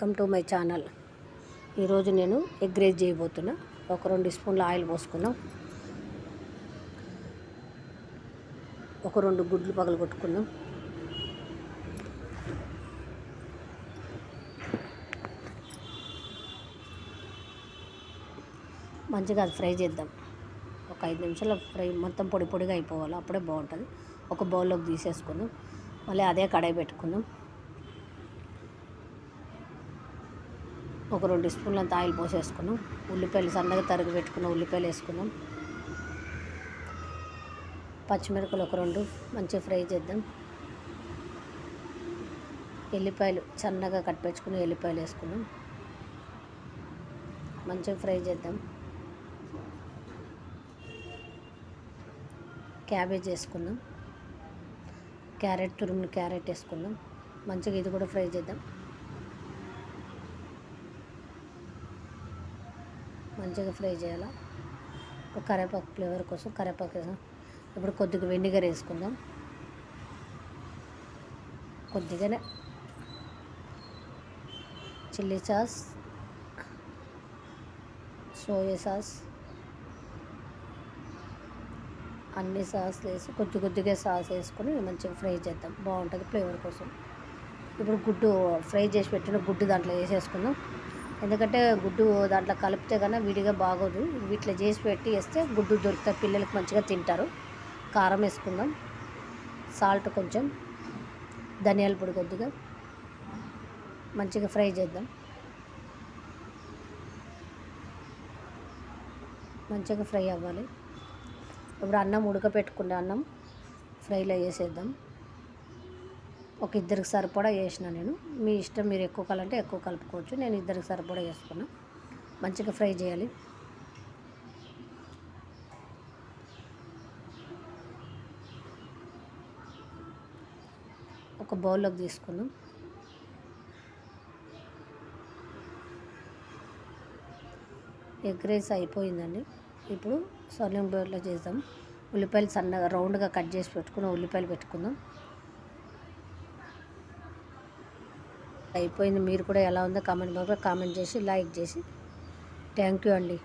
Welcome to my channel. ఈరోజు నేను egg rice చేయబోతున్నా. ఒక రెండు స్పూన్ల ఆయిల్ పోసుకున్నాం. ఒక రెండు గుడ్లు పగలు కొట్టుకుందాం మంచిగా అది ఫ్రై చేద్దాం. ఒక ఐదు నిమిషాలు ఫ్రై మొత్తం పొడి పొడిగా అయిపోవాలి. అప్పుడే బాగుంటుంది. ఒక బౌల్లోకి తీసేసుకుందాం మళ్ళీ అదే కడాయి పెట్టుకుందాం ఒక రెండు స్పూన్లంత ఆయిల్ పోసేసుకున్నాం. ఉల్లిపాయలు సన్నగా తరుగు పెట్టుకున్న ఉల్లిపాయలు వేసుకున్నాం. పచ్చిమిరపకాయలు ఒక రెండు మంచిగా ఫ్రై చేద్దాం. ఎల్లిపాయలు సన్నగా కట్ పెట్టుకుని ఎల్లిపాయలు వేసుకున్నాం. మంచిగా ఫ్రై చేద్దాం. క్యాబేజ్ వేసుకుందాం క్యారెట్ తురుముని క్యారెట్ వేసుకుందాం మంచిగా ఇది కూడా ఫ్రై చేద్దాం. మంచిగా ఫ్రై చేయాలి? కరేపాకు ఫ్లేవర్ కోసం కరేపాకు ఇప్పుడు కొద్దిగా వెనిగర్ వేసుకుందాం. కొద్దిగానే చిల్లీ సాస్ సోయా సాస్ అన్ని సాస్లు వేసి కొద్ది కొద్దిగా సాస్ వేసుకొని మంచిగా ఫ్రై చేద్దాం. బాగుంటుంది ఫ్లేవర్ కోసం. ఇప్పుడు గుడ్డు ఫ్రై చేసి పెట్టిన గుడ్డు దాంట్లో వేసేసుకుందాం. ఎందుకంటే గుడ్డు దాంట్లో కలిపితే కన్నా విడిగా బాగోదు. వీటిలో చేసి పెట్టి వేస్తే గుడ్డు దొరుకుతాయి. పిల్లలకి మంచిగా తింటారు. కారం వేసుకుందాం. సాల్ట్ కొంచెం. ధనియాల పొడి కొద్దిగా. మంచిగా ఫ్రై చేద్దాం. మంచిగా ఫ్రై అవ్వాలి. ఇప్పుడు అన్నం ఉడకపెట్టుకునే అన్నం ఫ్రైలో వేసేద్దాం. ఒక ఇద్దరికి సరిపడా వేసిన నేను. మీ ఇష్టం మీరు ఎక్కువ కాలంటే ఎక్కువ కలుపుకోవచ్చు. నేను ఇద్దరికి సరిపడా వేసుకున్నా మంచిగా ఫ్రై చేయాలి. ఒక బౌల్లోకి తీసుకుందాం. ఎగ్ రైస్ అయిపోయిందండి. ఇప్పుడు సర్నింగ్ బౌల్లో చేద్దాం. ఉల్లిపాయలు సన్నగా రౌండ్గా కట్ చేసి పెట్టుకున్న ఉల్లిపాయలు పెట్టుకుందాం. అయిపోయింది. మీరు కూడా ఎలా ఉందో కామెంట్ బాక్స్లో కామెంట్ చేసి లైక్ చేసి. థ్యాంక్ యూ అండి.